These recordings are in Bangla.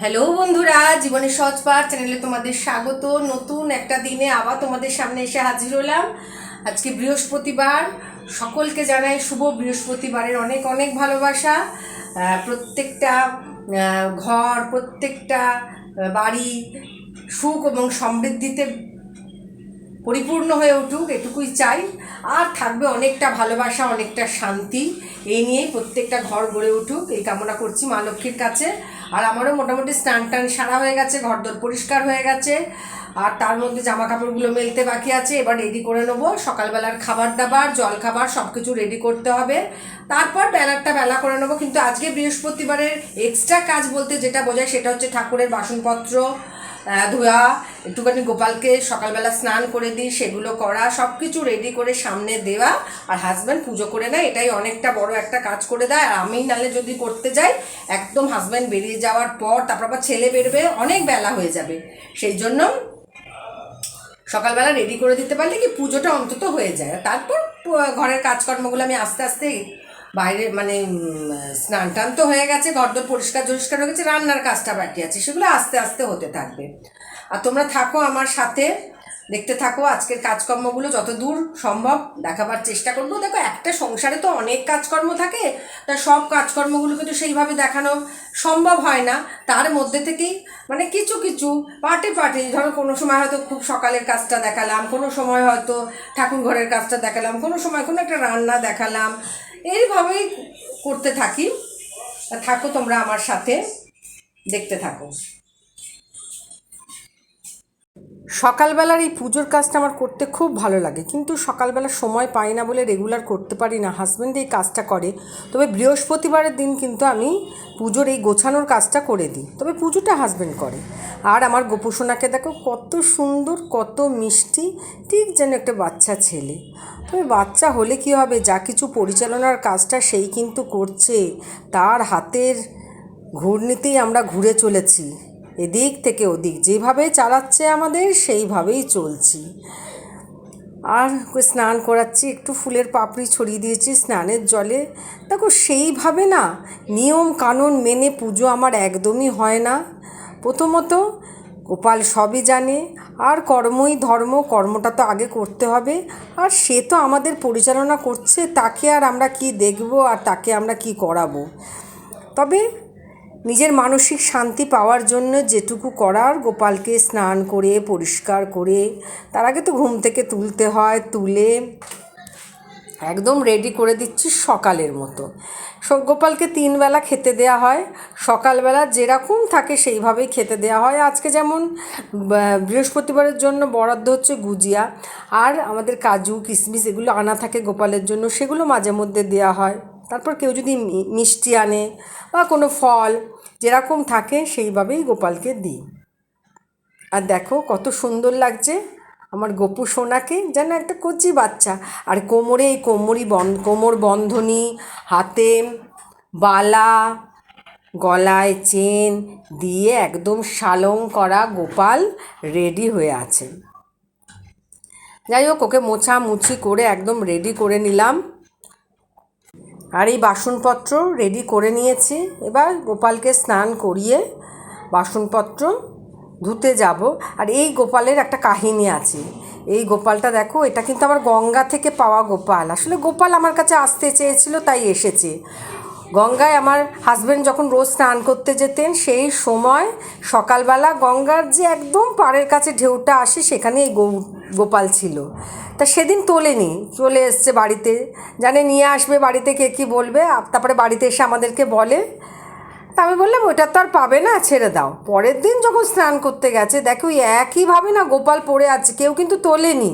হ্যালো বন্ধুরা, জীবনের সহজ পাঠ চ্যানেলে তোমাদের স্বাগত। নতুন একটা দিনে আবার তোমাদের সামনে এসে হাজির হলাম। আজকে বৃহস্পতিবার, সকলকে জানাই শুভ বৃহস্পতিবারের অনেক অনেক ভালোবাসা। প্রত্যেকটা ঘর, প্রত্যেকটা বাড়ি সুখ এবং সমৃদ্ধিতে পরিপূর্ণ হয়ে উঠুক, এটুকুই চাই। আর থাকবে অনেকটা ভালোবাসা, অনেকটা শান্তি। এই নিয়েই প্রত্যেকটা ঘর গড়ে উঠুক। এই কামনা করছি মা লক্ষ্মীর কাছে। আর আমারও মোটামুটি স্নান টান সারা হয়ে গেছে, ঘরদোর পরিষ্কার হয়ে গেছে। আর তার মধ্যে জামা কাপড়গুলো মেলতে বাকি আছে, এবার রেডি করে নেব। সকালবেলার খাবার দাবার, জল খাবার সব কিছু রেডি করতে হবে। তারপর বেলারটা বেলা করে নেব, কিন্তু আজকে বৃহস্পতিবারের এক্সট্রা কাজ বলতে যেটা বোঝায় সেটা হচ্ছে ঠাকুরের বাসনপত্র ধোয়া, একটুখানি গোপালকে সকালবেলা স্নান করে দিই, সেগুলো করা সব কিছু রেডি করে সামনে দেওয়া, আর হাজব্যান্ড পুজো করে নেয়, এটাই অনেকটা বড় একটা কাজ করে দেয়, আর আমি নালে যদি করতে যাই, একদম হাজব্যান্ড বেরিয়ে যাওয়ার পর, তারপর আবার ছেলে বেরবে, অনেক বেলা হয়ে যাবে। সেই জন্য সকালবেলা রেডি করে দিতে পারলে কি পুজোটা অন্তত হয়ে যায়। তারপর ঘরের কাজকর্মগুলো আমি আস্তে আস্তে বাইরে মানে স্নান টান তো হয়ে গেছে ঘর ঘরদোর পরিষ্কার পরিষ্কার হয়ে গেছে, রান্নার কাজটা বাকি আছে, সেগুলো আস্তে আস্তে হতে থাকবে। আর তোমরা থাকো আমার সাথে, দেখতে থাকো আজকের কাজকর্মগুলো, যত দূর সম্ভব দেখাবার চেষ্টা করব। দেখো, একটা সংসারে তো অনেক কাজকর্ম থাকে, তা সব কাজকর্মগুলোকে তো সেইভাবে দেখানো সম্ভব হয় না। তার মধ্যে থেকেই মানে কিছু কিছু পার্টে পার্টে ধরো কোনো সময় হয়তো খুব সকালের কাজটা দেখালাম, কোনো সময় হয়তো ঠাকুর ঘরের কাজটা দেখালাম, কোনো সময় কোনো একটা রান্না দেখালাম এইভাবেই করতে থাকি। থাকো তোমরা আমার সাথে দেখতে থাকো। সকালবেলার এই পুজোর কাজটা আমার করতে খুব ভালো লাগে। কিন্তু সকালবেলা সময় পাই না বলে রেগুলার করতে পারি না। হাজব্যান্ড এই কাজটা করে। তবে বৃহস্পতিবারের দিন কিন্তু আমি পুজোর এই গোছানোর কাজটা করে দিই। তবে পুজোটা হাজব্যান্ড করে। আর আমার গোপুসোনাকে দেখো, কত সুন্দর, কত মিষ্টি, ঠিক যেন একটা বাচ্চা ছেলে। তবে বাচ্চা হলে কি হবে? যা কিছু পরিচালনার কাজটা সেই কিন্তু করছে। তার হাতের ঘূর্ণিতেই আমরা ঘুরে চলেছি। এদিক থেকে ওদিক, যেভাবে চালাচ্ছে আমাদের, সেইভাবেই চলছি। আর স্নান করাচ্ছি, একটু ফুলের পাপড়ি ছড়িয়ে দিয়েছি স্নানের জলে। দেখো, সেইভাবে না, নিয়ম কানুন মেনে পুজো আমার একদমই হয় না। প্রথমত, গোপাল সবই জানে, আর কর্মই ধর্ম, কর্মটা তো আগে করতে হবে। আর সে তো আমাদের পরিচালনা করছে, তাকে আর আমরা কি দেখব, আর তাকে আমরা কি করাবো? তবে নিজের মানসিক শান্তি পাওয়ার জন্য যেটুকু করার গোপালকে স্নান করে, পরিষ্কার করে, তার আগে তো ঘুম থেকে তুলতে হয়, তুলে একদম রেডি করে দিচ্ছি সকালের মতো। গোপালকে তিনবেলা খেতে দেওয়া হয়। সকালবেলা যেরকম থাকে সেইভাবেই খেতে দেওয়া হয়। আজকে যেমন বৃহস্পতিবারের জন্য বরাদ্দ হচ্ছে গুজিয়া। আর আমাদের কাজু কিশমিশ এগুলো আনা থাকে গোপালের জন্য, সেগুলো মাঝে মধ্যে দেওয়া হয়। তারপর কেউ যদি মিষ্টি আনে বা কোনো ফল যেরকম থাকে সেইভাবেই গোপালকে দিই। আর দেখো কত সুন্দর লাগছে আমার গপু সোনাকে, যেন একটা কচি বাচ্চা। আর কোমরে এই কোমরি বন, কোমর বন্ধনী, হাতে বালা, গলায় চেন দিয়ে একদম সালং করা গোপাল রেডি হয়ে আছে। যাই হোক, ওকে মোছামুছি করে একদম রেডি করে নিলাম। আর এই বাসনপত্র রেডি করে নিয়েছি। এবার গোপালকে স্নান করিয়ে বাসনপত্র ধুতে যাব। আর এই গোপালের একটা কাহিনী আছে। এই গোপালটা দেখো, এটা কিন্তু আমার গঙ্গা থেকে পাওয়া গোপাল। আসলে গোপাল আমার কাছে আসতে চেয়েছিল, তাই এসেছে। গঙ্গায় আমার হাজব্যান্ড যখন রোজ স্নান করতে যেতেন, সেই সময় সকালবেলা গঙ্গার যে একদম পাড়ের কাছে ঢেউটা আসে, সেখানে এই গো- গোপাল ছিল। তা সেদিন তোলেনি, চলে এসছে বাড়িতে। জানে নিয়ে আসবে বাড়িতে কে কী বলবে তারপরে বাড়িতে এসে আমাদেরকে বলে। তা আমি বললাম, ওটা তো আর পাবে না, ছেড়ে দাও। পরের দিন যখন স্নান করতে গেছে, দেখো ওই একইভাবে না গোপাল পড়ে আছে, কেউ কিন্তু তোলেনি।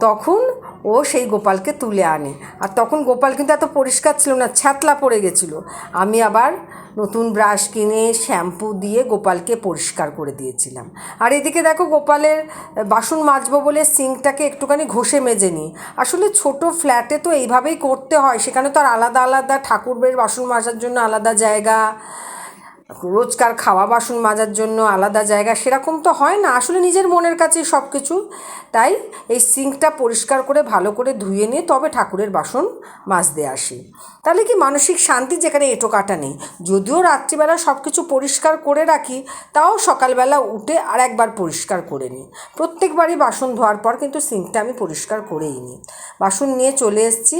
তখন ও সেই গোপালকে তুলে আনে। আর তখন গোপাল কিন্তু এত পরিষ্কার ছিল না, ছ্যাতলা পড়ে গেছিল। আমি আবার নতুন ব্রাশ কিনে শ্যাম্পু দিয়ে গোপালকে পরিষ্কার করে দিয়েছিলাম। আর এদিকে দেখো গোপালের বাসন মাজবো বলে সিঙ্কটাকে একটুখানি ঘষে মেজে নিই। আসলে ছোট ফ্ল্যাটে তো এইভাবেই করতে হয়, সেখানে তো আর আলাদা আলাদা ঠাকুরের বাসন মাজার জন্য আলাদা জায়গা। রোজকার খাওয়া বাসন মাজার জন্য আলাদা জায়গা, সেরকম তো হয় না। আসলে নিজের মনের কাছে সব কিছু তাই এই সিঙ্কটা পরিষ্কার করে, ভালো করে ধুয়ে নিয়ে তবে ঠাকুরের বাসন মাজতে আসি। তাহলে কি মানসিক শান্তি যেখানে এঁটো কাটা নেই? যদিও রাত্রিবেলা সব কিছু পরিষ্কার করে রাখি, তাও সকালবেলা উঠে আর একবার পরিষ্কার করে নিই। প্রত্যেকবারই বাসন ধোয়ার পর কিন্তু সিঙ্কটা আমি পরিষ্কার করেই নিই। বাসন নিয়ে চলে এসেছি,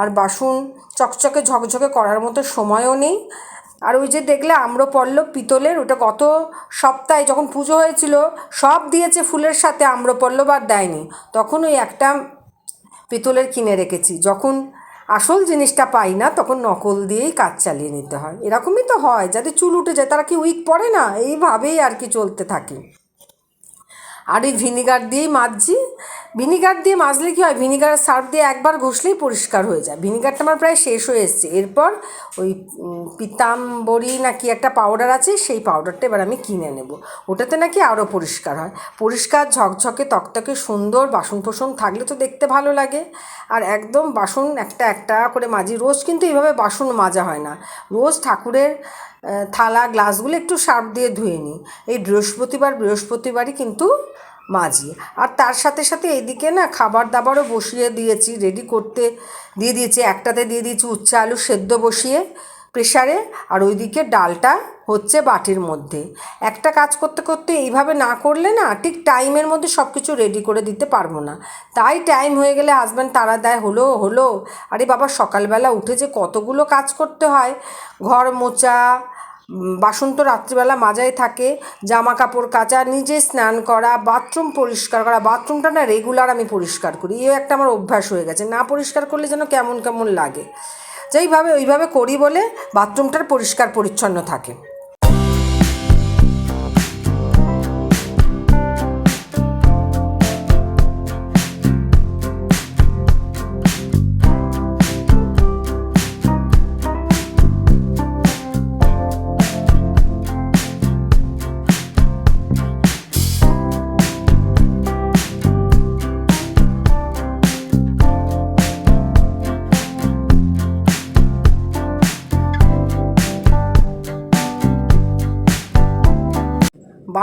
আর বাসন চকচকে ঝকঝকে করার মতো সময়ও নেই। আর ওই যে দেখলে আম্রপল্লব পিতলের, ওটা গত সপ্তাহে যখন পুজো হয়েছিল, সব দিয়েছে ফুলের সাথে, আম্রপল্লব আর দেয়নি। তখন ওই একটা পিতলের কিনে রেখেছি। যখন আসল জিনিসটা পাই না, তখন নকল দিয়েই কাজ চালিয়ে নিতে হয়। এরকমই তো হয় যাদের চুল উঠে যায়, তারা কি উইক পড়ে না? এইভাবেই আর কি চলতে থাকে। আর এই ভিনিগার দিয়েই মাজছি। ভিনিগার দিয়ে মাজলে কী হয়? ভিনিগার সার্ফ দিয়ে একবার ঘষলেই পরিষ্কার হয়ে যায়। ভিনিগারটা আমার প্রায় শেষ হয়ে এসছে। এরপর ওই পিতাম্বরী না কি একটা পাউডার আছে, সেই পাউডারটা এবার আমি কিনে নেব। ওটাতে নাকি আরও পরিষ্কার হয়। পরিষ্কার, ঝকঝকে তকতকে সুন্দর বাসন ফোসন থাকলে তো দেখতে ভালো লাগে। আর একদম বাসন একটা একটা করে মাজি। রোজ কিন্তু এইভাবে বাসন মাজা হয় না। রোজ ঠাকুরের থালা গ্লাসগুলো একটু সার্ফ দিয়ে ধুয়ে নিই। এই বৃহস্পতিবার, বৃহস্পতিবারই কিন্তু মাজি। আর তার সাথে সাথে এদিকে না খাবার দাবারও বসিয়ে দিয়েছি রেডি করতে দিয়ে দিয়েছি। একটাতে দিয়ে দিয়েছি উচ্চা আলু সেদ্ধ বসিয়ে প্রেশারে আর ওইদিকে ডালটা হচ্ছে বাটির মধ্যে। একটা কাজ করতে করতে এইভাবে না করলে না ঠিক টাইমের মধ্যে সব কিছু রেডি করে দিতে পারব না। তাই টাইম হয়ে গেলে হাজব্যান্ড তারা দেয়, হলো হলো। আরে বাবা, সকালবেলা উঠে যে কতগুলো কাজ করতে হয়। ঘর মোচা বাসন তো রাত্রিবেলা মাজাই থাকে জামা কাপড় কাচা, নিজে স্নান করা, বাথরুম পরিষ্কার করা। বাথরুমটা না রেগুলার আমি পরিষ্কার করি। এই একটা আমার অভ্যাস হয়ে গেছে। না পরিষ্কার করলে যেন কেমন কেমন লাগে। যেইভাবে ওইভাবে করি বলে বাথরুমটার পরিষ্কার পরিচ্ছন্ন থাকে।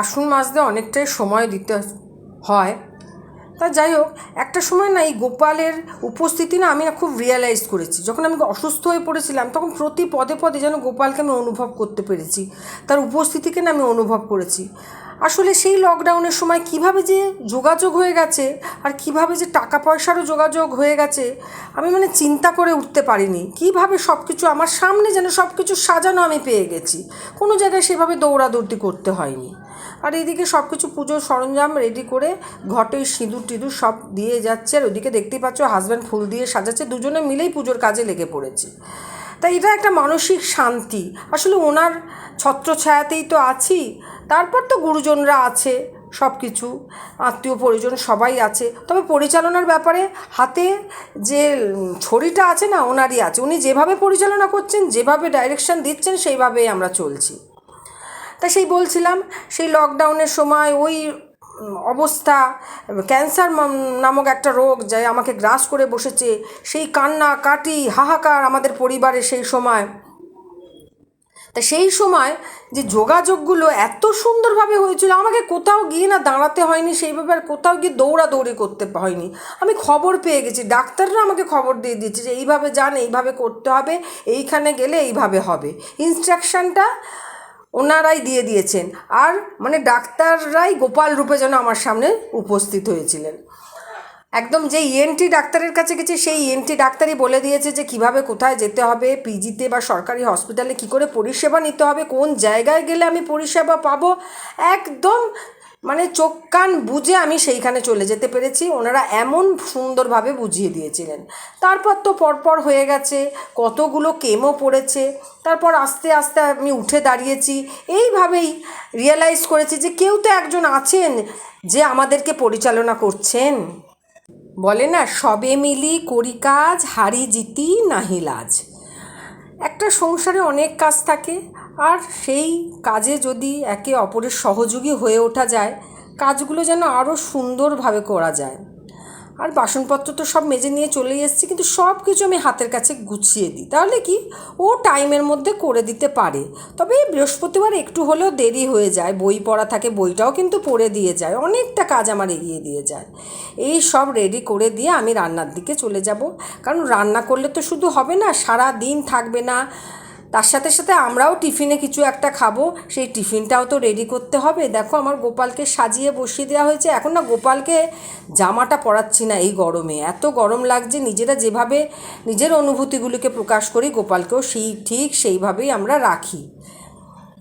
বাসন মাজতে অনেকটাই সময় দিতে হয়। তা যাই হোক, একটা সময় না এই গোপালের উপস্থিতি না আমি না খুব রিয়েলাইজ করেছি। যখন আমি অসুস্থ হয়ে পড়েছিলাম, তখন প্রতি পদে পদে যেন গোপালকে আমি অনুভব করতে পেরেছি। তার উপস্থিতিকে না আমি অনুভব করেছি। আসলে সেই লকডাউনের সময় কীভাবে যে যোগাযোগ হয়ে গেছে আর কীভাবে যে টাকা পয়সারও যোগাযোগ হয়ে গেছে, আমি মানে চিন্তা করে উঠতে পারিনি। কীভাবে সব কিছু আমার সামনে যেন সব কিছু সাজানো আমি পেয়ে গেছি, কোনো জায়গায় সেভাবে দৌড়াদৌড়ি করতে হয়নি। আর এইদিকে সব কিছু পুজোর সরঞ্জাম রেডি করে ঘটে সিঁদুর টিঁদুর সব দিয়ে যাচ্ছে। আর ওদিকে দেখতেই পাচ্ছ হাজব্যান্ড ফুল দিয়ে সাজাচ্ছে। দুজনে মিলেই পুজোর কাজে লেগে পড়েছে। তাই এটা একটা মানসিক শান্তি। আসলে ওনার ছত্রছায়াতেই তো আছি। তারপর তো গুরুজনরা আছে সব কিছু আত্মীয় পরিজন সবাই আছে। তবে পরিচালনার ব্যাপারে হাতে যে ছড়িটা আছে না, ওনারই আছে। উনি যেভাবে পরিচালনা করছেন, যেভাবে ডাইরেকশন দিচ্ছেন, সেইভাবেই আমরা চলছি। তা সেই বলছিলাম, সেই লকডাউনের সময় ওই অবস্থা ক্যান্সার নামক একটা রোগ যা আমাকে গ্রাস করে বসেছে, সেই কান্না, কাটি, হাহাকার আমাদের পরিবারে সেই সময়। তা সেই সময় যে যোগাযোগগুলো এত সুন্দরভাবে হয়েছিল, আমাকে কোথাও গিয়ে না দাঁড়াতে হয়নি, সেইভাবে আর কোথাও গিয়ে দৌড়াদৌড়ি করতে হয়নি। আমি খবর পেয়ে গেছি, ডাক্তাররা আমাকে খবর দিয়ে দিয়েছে যে এইভাবে যান, এইভাবে করতে হবে, এইখানে গেলে এইভাবে হবে। ইনস্ট্রাকশানটা ওনারাই দিয়ে দিয়েছেন। আর মানে ডাক্তাররাই গোপাল রূপে যেন আমার সামনে উপস্থিত হয়েছিলেন। একদম যে ইএনটি ডাক্তারের কাছে গেছে, সেই ইএনটি ডাক্তারই বলে দিয়েছে যে কীভাবে কোথায় যেতে হবে পিজিতে বা সরকারি হসপিটালে কি করে পরিষেবা নিতে হবে, কোন জায়গায় গেলে আমি পরিষেবা পাবো। একদম মানে চোখ কান বুঝে আমি সেইখানে চলে যেতে পেরেছি। ওনারা এমন সুন্দরভাবে বুঝিয়ে দিয়েছিলেন। তারপর তো পরপর হয়ে গেছে, কতগুলো কেমো পড়েছে, তারপর আস্তে আস্তে আমি উঠে দাঁড়িয়েছি। এইভাবেই রিয়েলাইজ করেছি যে কেউ তো একজন আছেন যে আমাদেরকে পরিচালনা করছেন। বলে না, সবে মিলি করি কাজ, হারি জিতি নাহি লাজ। একটা সংসারে অনেক কাজ থাকে আর সেই কাজে যদি একে অপরের সহযোগী হয়ে ওঠা যায়, কাজগুলো যেন আরও সুন্দরভাবে করা যায়। আর বাসনপত্র তো সব মেজে নিয়ে চলে এসেছি, কিন্তু সব কিছু আমি হাতের কাছে গুছিয়ে দিই। তাহলে কি? ও টাইমের মধ্যে করে দিতে পারে। তবে এই বৃহস্পতিবার একটু হলেও দেরি হয়ে যায়। বই পড়া থাকে, বইটাও কিন্তু পড়ে দিয়ে যায়। অনেকটা কাজ আমার এগিয়ে দিয়ে যায়। এই সব রেডি করে দিয়ে আমি রান্নার দিকে চলে যাব। কারণ রান্না করলে তো শুধু হবে না সারা দিন থাকবে না। তার সাথে সাথে আমরাও টিফিনে কিছু একটা খাব। সেই টিফিনটাও তো রেডি করতে হবে। দেখো, আমার গোপালকে সাজিয়ে বসিয়ে দেওয়া হয়েছে। এখন না গোপালকে জামাটা পরাচ্ছি না এই গরমে। এত গরম লাগছে, নিজেরা যেভাবে নিজের অনুভূতিগুলিকে প্রকাশ করি, গোপালকেও সেই, ঠিক সেইভাবেই আমরা রাখি।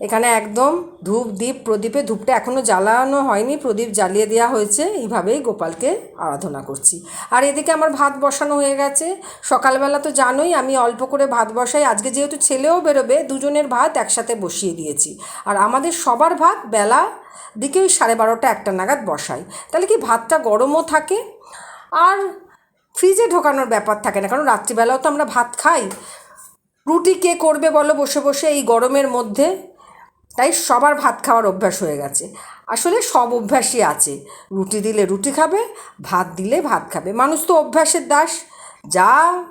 এখানে একদম ধূপ দ্বীপ প্রদীপে ধূপটা এখনও জ্বালানো হয়নি। প্রদীপ জ্বালিয়ে দেওয়া হয়েছে। এইভাবেই গোপালকে আরাধনা করছি। আর এদিকে আমার ভাত বসানো হয়ে গেছে। সকালবেলা তো জানোই আমি অল্প করে ভাত বসাই। আজকে যেহেতু ছেলেও বেরোবে, দুজনের ভাত একসাথে বসিয়ে দিয়েছি। আর আমাদের সবার ভাত বেলা দিকে ওই সাড়ে বারোটা একটা নাগাদ বসাই। তাহলে কি ভাতটা গরমও থাকে? আর ফ্রিজে ঢোকানোর ব্যাপার থাকে না। কারণ রাত্রিবেলাও তো আমরা ভাত খাই। রুটি কে করবে বলো বসে বসে এই গরমের মধ্যে? তাই সবার ভাত খাওয়ার অভ্যাস হয়ে গেছে। আসলে সব অভ্যাসই আছে। রুটি দিলে রুটি খাবে, ভাত দিলে ভাত খাবে। মানুষ তো অভ্যাসের দাস। যা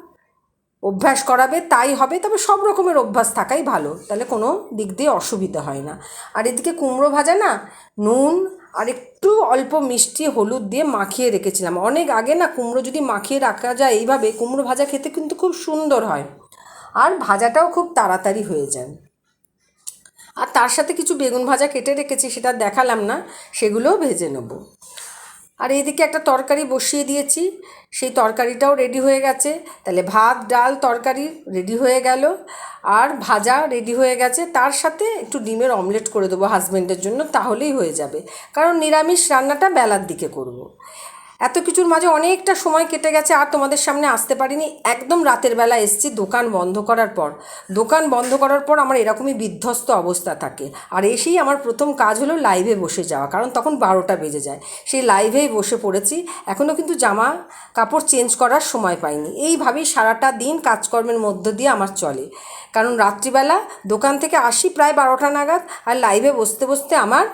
অভ্যাস করাবে তাই হবে, তবে সব রকমের অভ্যাস থাকাই ভালো। তাহলে কোনো দিক দিয়ে অসুবিধা হয় না। আর এদিকে কুমড়ো ভাজা না, নুন আর একটু অল্প মিষ্টি হলুদ দিয়ে মাখিয়ে রেখেছিলাম। অনেক আগে না কুমড়ো যদি মাখিয়ে রাখা যায় এইভাবে, কুমড়ো ভাজা খেতে কিন্তু খুব সুন্দর হয়। আর ভাজাটাও খুব তাড়াতাড়ি হয়ে যায়। আর তার সাথে কিছু বেগুন ভাজা কেটে রেখেছি, সেটা দেখালাম না, সেগুলোও ভেজে নেব। আর এদিকে একটা তরকারি বসিয়ে দিয়েছি, সেই তরকারিটাও রেডি হয়ে গেছে। তাহলে ভাত, ডাল, তরকারি রেডি হয়ে গেল, আর ভাজা রেডি হয়ে গেছে। তার সাথে একটু ডিমের অমলেট করে দেবো হাজব্যান্ডের জন্য, তাহলেই হয়ে যাবে। কারণ নিরামিষ রান্নাটা বেলার দিকে করব। এত কিছুর মাঝে অনেকটা সময় কেটে গেছে, আর তোমাদের সামনে আসতে পারিনি। একদম রাতের বেলা এসেছি, দোকান বন্ধ করার পর। দোকান বন্ধ করার পর আমার এরকমই বিধ্বস্ত অবস্থা থাকে। আর এসেই আমার প্রথম কাজ হলো লাইভে বসে যাওয়া, কারণ তখন বারোটা বেজে যায়। সেই লাইভেই বসে পড়েছি এখনও কিন্তু জামা কাপড় চেঞ্জ করার সময় পাইনি। এইভাবেই সারাটা দিন কাজকর্মের মধ্য দিয়ে আমার চলে। কারণ রাত্রিবেলা দোকান থেকে আসি প্রায় বারোটা নাগাদ, আর লাইভে বসতে বসতে আমার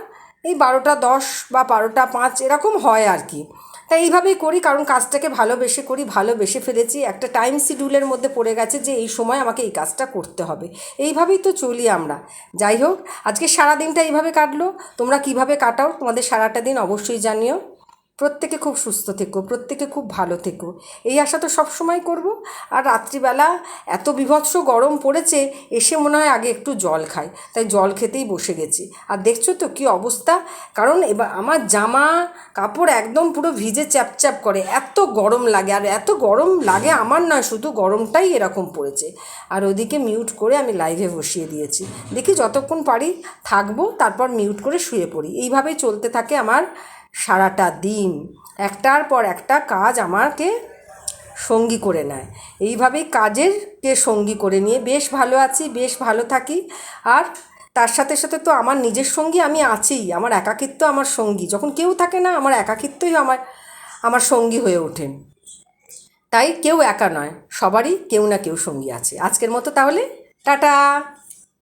এই বারোটা দশ বা বারোটা পাঁচ এরকম হয় আর কি। তাই এইভাবেই করি, কারণ কাজটাকে ভালোবেসে করি, ভালোবেসে ফেলেছি। একটা টাইম শিডিউলের মধ্যে পড়ে গেছে যে এই সময় আমাকে এই কাজটা করতে হবে। এইভাবেই তো চলি আমরা। যাই হোক, আজকে সারা দিনটা এইভাবে কাটলো। তোমরা কীভাবে কাটাও, তোমাদের সারাটা দিন অবশ্যই জানিও। প্রত্যেকে খুব সুস্থ থেকো, প্রত্যেকে খুব ভালো থেকো। এই আশা তো সবসময় করব। আর রাত্রিবেলা এত বিভৎস গরম পড়েছে, এসে মনে হয় আগে একটু জল খাই। তাই জল খেতেই বসে গেছি। আর দেখছ তো কী অবস্থা? কারণ এবার আমার জামা কাপড় একদম পুরো ভিজে চ্যাপচ্যাপ করে। এত গরম লাগে। আর এত গরম লাগে আমার নয়, শুধু গরমটাই এরকম পড়েছে। আর ওদিকে মিউট করে আমি লাইভে বসিয়ে দিয়েছি। দেখি যতক্ষণ পারি থাকব, তারপর মিউট করে শুয়ে পড়ি। এইভাবেই চলতে থাকে আমার সারাটা দিন। একটার পর একটা কাজ আমাকে সঙ্গী করে নেয়। এইভাবেই কাজের কে সঙ্গী করে নিয়ে বেশ ভালো আছি, বেশ ভালো থাকি। আর তার সাথে সাথে তো আমার নিজের সঙ্গী আমি আছিই আমার একাকিত্ব আমার সঙ্গী। যখন কেউ থাকে না, আমার একাকিত্বই আমার আমার সঙ্গী হয়ে ওঠেন তাই কেউ একা নয়, সবারই কেউ না কেউ সঙ্গী আছে। আজকের মতো তাহলে, টাটা!